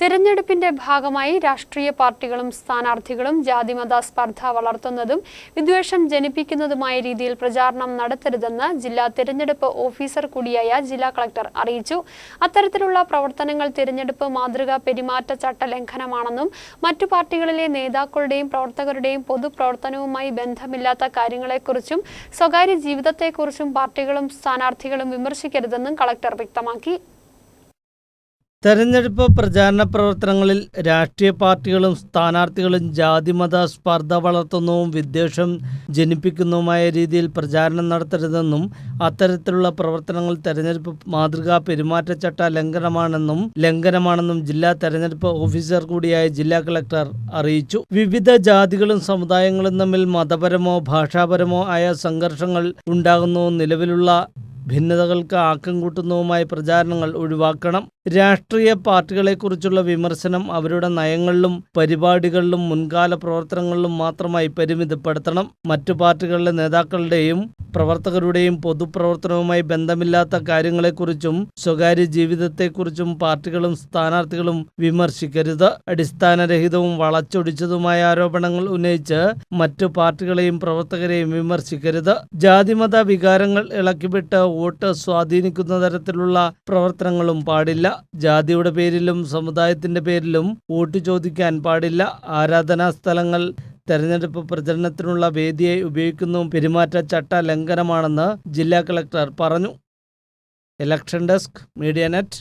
തിരഞ്ഞെടുപ്പിന്റെ ഭാഗമായി രാഷ്ട്രീയ പാർട്ടികളും സ്ഥാനാർത്ഥികളും ജാതിമത സ്പർദ്ധ വളർത്തുന്നതും വിദ്വേഷം ജനിപ്പിക്കുന്നതുമായ രീതിയിൽ പ്രചാരണം നടത്തരുതെന്ന് ജില്ലാ തിരഞ്ഞെടുപ്പ് ഓഫീസർ കൂടിയായ ജില്ലാ കളക്ടർ അറിയിച്ചു. അത്തരത്തിലുള്ള പ്രവർത്തനങ്ങൾ തിരഞ്ഞെടുപ്പ് മാതൃകാ പെരുമാറ്റച്ചട്ട ലംഘനമാണെന്നും മറ്റു പാർട്ടികളിലെ നേതാക്കളുടെയും പ്രവർത്തകരുടെയും പൊതുപ്രവർത്തനവുമായി ബന്ധമില്ലാത്ത കാര്യങ്ങളെക്കുറിച്ചും സ്വകാര്യ ജീവിതത്തെക്കുറിച്ചും പാർട്ടികളും സ്ഥാനാർത്ഥികളും വിമർശിക്കരുതെന്നും കളക്ടർ വ്യക്തമാക്കി. തെരഞ്ഞെടുപ്പ് പ്രചാരണ പ്രവർത്തനങ്ങളിൽ രാഷ്ട്രീയ പാർട്ടികളും സ്ഥാനാർത്ഥികളും ജാതിമത സ്പർദ്ധ വളർത്തുന്നതും വിദ്വേഷം ജനിപ്പിക്കുന്നതുമായ രീതിയിൽ പ്രചാരണം നടത്തരുതെന്നും അത്തരത്തിലുള്ള പ്രവർത്തനങ്ങൾ തെരഞ്ഞെടുപ്പ് മാതൃകാ പെരുമാറ്റച്ചട്ട ലംഘനമാണെന്നും ലംഘനമാണെന്നും ജില്ലാ തെരഞ്ഞെടുപ്പ് ഓഫീസർ കൂടിയായ ജില്ലാ കളക്ടർ അറിയിച്ചു. വിവിധ ജാതികളും സമുദായങ്ങളും തമ്മിൽ മതപരമോ ഭാഷാപരമോ ആയ സംഘർഷങ്ങൾ ഉണ്ടാകുന്നതും നിലവിലുള്ള ഭിന്നതകൾക്ക് ആക്കം കൂട്ടുന്നതുമായ പ്രചാരണങ്ങൾ ഒഴിവാക്കണം. രാഷ്ട്രീയ പാർട്ടികളെക്കുറിച്ചുള്ള വിമർശനം അവരുടെ നയങ്ങളിലും പരിപാടികളിലും മുൻകാല പ്രവർത്തനങ്ങളിലും മാത്രമായി പരിമിതപ്പെടുത്തണം. മറ്റു പാർട്ടികളിലെ നേതാക്കളുടെയും പ്രവർത്തകരുടെയും പൊതുപ്രവർത്തനവുമായി ബന്ധമില്ലാത്ത കാര്യങ്ങളെക്കുറിച്ചും സ്വകാര്യ ജീവിതത്തെക്കുറിച്ചും പാർട്ടികളും സ്ഥാനാർത്ഥികളും വിമർശിക്കരുത്. അടിസ്ഥാനരഹിതവും വളച്ചൊടിച്ചതുമായ ആരോപണങ്ങൾ ഉന്നയിച്ച് മറ്റു പാർട്ടികളെയും പ്രവർത്തകരെയും വിമർശിക്കരുത്. ജാതിമത വികാരങ്ങൾ ഇളക്കിവിട്ട് വോട്ട് സ്വാധീനിക്കുന്ന തരത്തിലുള്ള പ്രവർത്തനങ്ങളും പാടില്ല. ജാതിയുടെ പേരിലും സമുദായത്തിന്റെ പേരിലും വോട്ട് ചോദിക്കാൻ പാടില്ല. ആരാധനാ സ്ഥലങ്ങൾ തെരഞ്ഞെടുപ്പ് പ്രചരണത്തിനുള്ള വേദിയായി ഉപയോഗിക്കുന്നതും പെരുമാറ്റച്ചട്ട ലംഘനമാണെന്ന് ജില്ലാ കളക്ടർ പറഞ്ഞു. Election desk media net